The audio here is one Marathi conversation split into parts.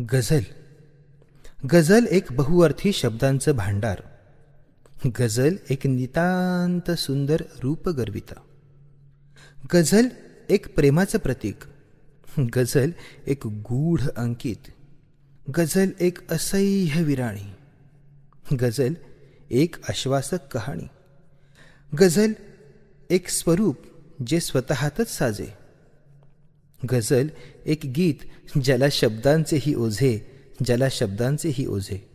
गझल. गझल एक बहुअर्थी शब्दांचं भांडार. गझल एक नितांत सुंदर रूपगर्विता. गझल एक प्रेमाचं प्रतीक. गझल एक गूढ अंकित. गझल एक असह्य विराणी. गझल एक आश्वासक कहाणी. गझल एक स्वरूप जे स्वतःतच साजे. गझल एक गीत ज्याला शब्दांचेही ओझे ज्याला शब्दांचेही ओझे.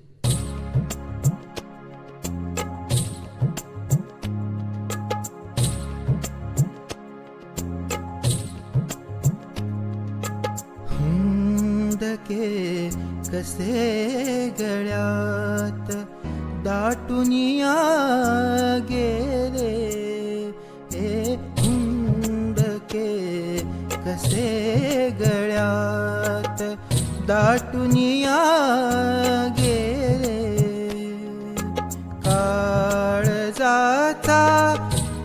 हुंदके कसे गळ्यात दाटुनिया दाटुनिया गेले काळजाचा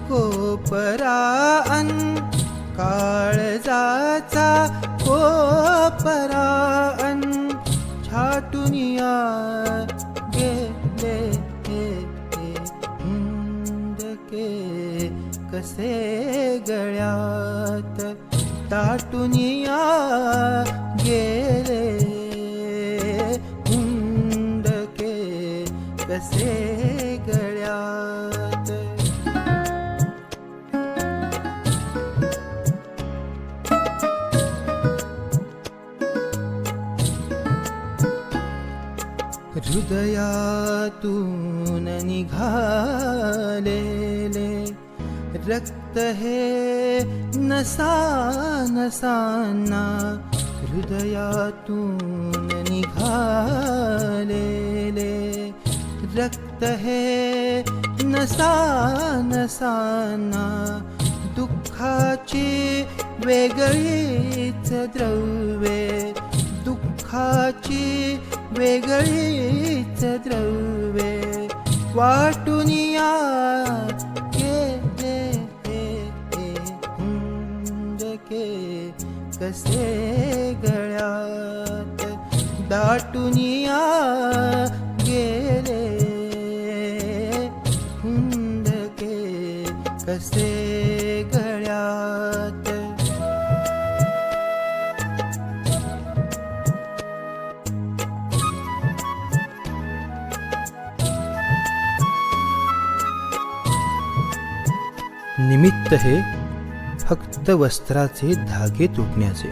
कोपरा अन काळजाचा कोपरा अन छाटुनिया गेले हे कसे गळ्यात? दाटुनिया गेले कसे गळ्यात. हृदयातून निघालेले रक्त हे नसा नसाना हृदयातून निघालेले. रक्त हे नसा नसाना दुःखाची वेगळीच द्रव्ये दुःखाची वेगळीच द्रव्ये वाटुनिया कसे गळ्यात दाटुनिया कसे गळ्यात? निमित्त हे फक्त वस्त्राचे धागे तुटण्याचे.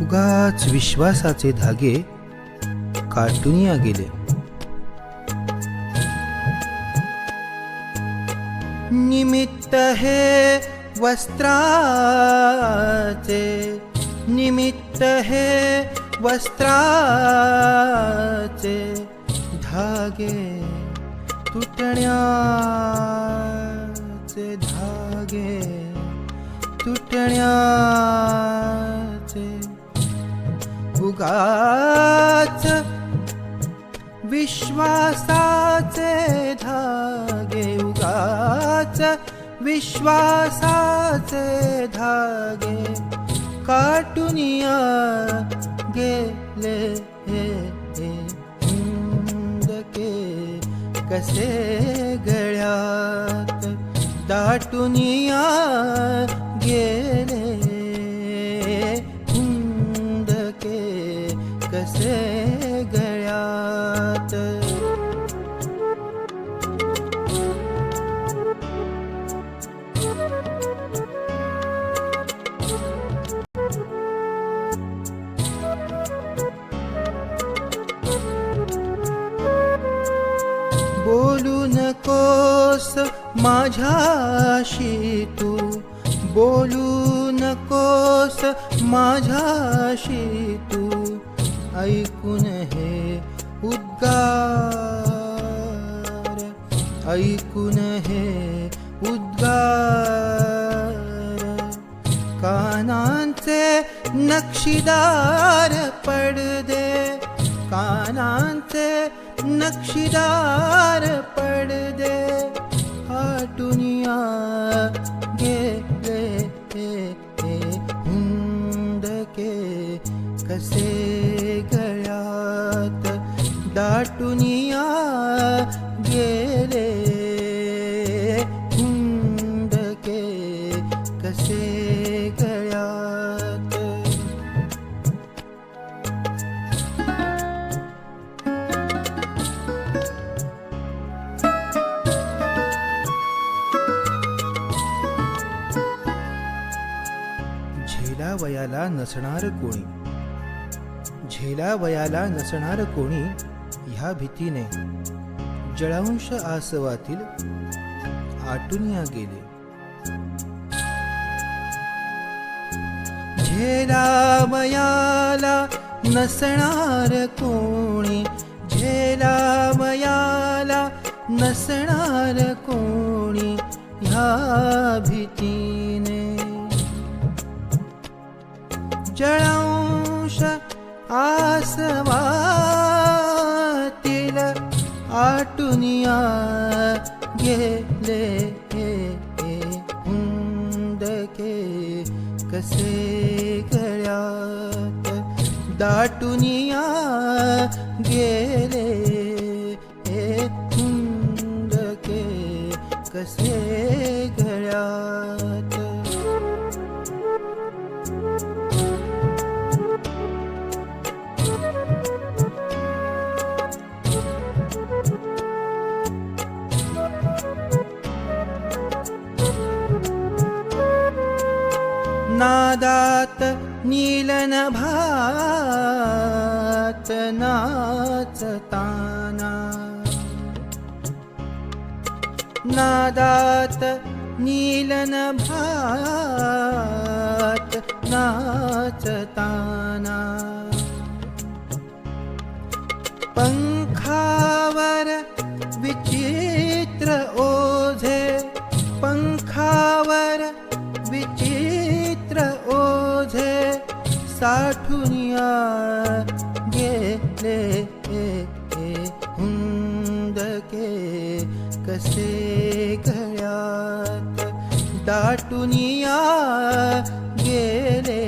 उगाच विश्वासाचे धागे काटुनिया गेले. निमित्त हे वस्त्राचे निमित्त हे वस्त्राचे धागे तुटण्याचे धागे तुटण्याचे. उगाच विश्वासाचे धागे उगा विश्वासाचे धागे काटुनिया गेले हे के कसे गळ्यात दाटुनिया गेले माझ्याशी तू बोलू नकोस. माझ्याशी तू ऐकून हे उद्गार. ऐकून हे उद्गार. कानांचे नक्षीदार पडदे. कानांचे नक्षीदार पडदे. दुनिया गेले हुंदके कसे गळ्यात? दाटुनिया वयाला नसणार कोणी? झेला वयाला नसणार कोणी ह्या भीतीने? जळांश आसवातील आटुनिया गेले. झेला वयाला नसणार कोणी? झेला वयाला नसणार कोणी? ह्या जळांश आसवातील आटुनिया गेले हुंदके कसे गळ्यात? दाटुनिया गेले नादात नीलनभात नाचताना नादात नीलनभात नाचताना पङ्खावर साठुनिया गेले हुंदके कसे गळ्यात दाटुनिया गेले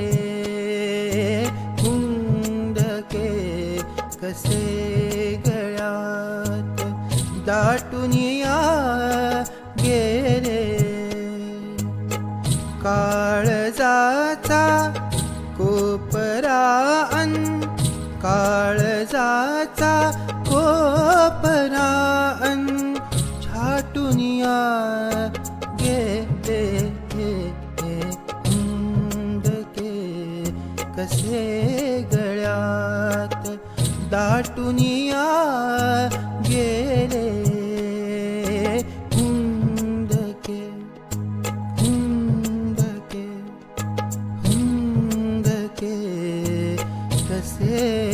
हुंदके कसे कोपरा अन छाटुनिया गेले के कसे गळ्यात? दाटुनिया गेले हुंदके कसे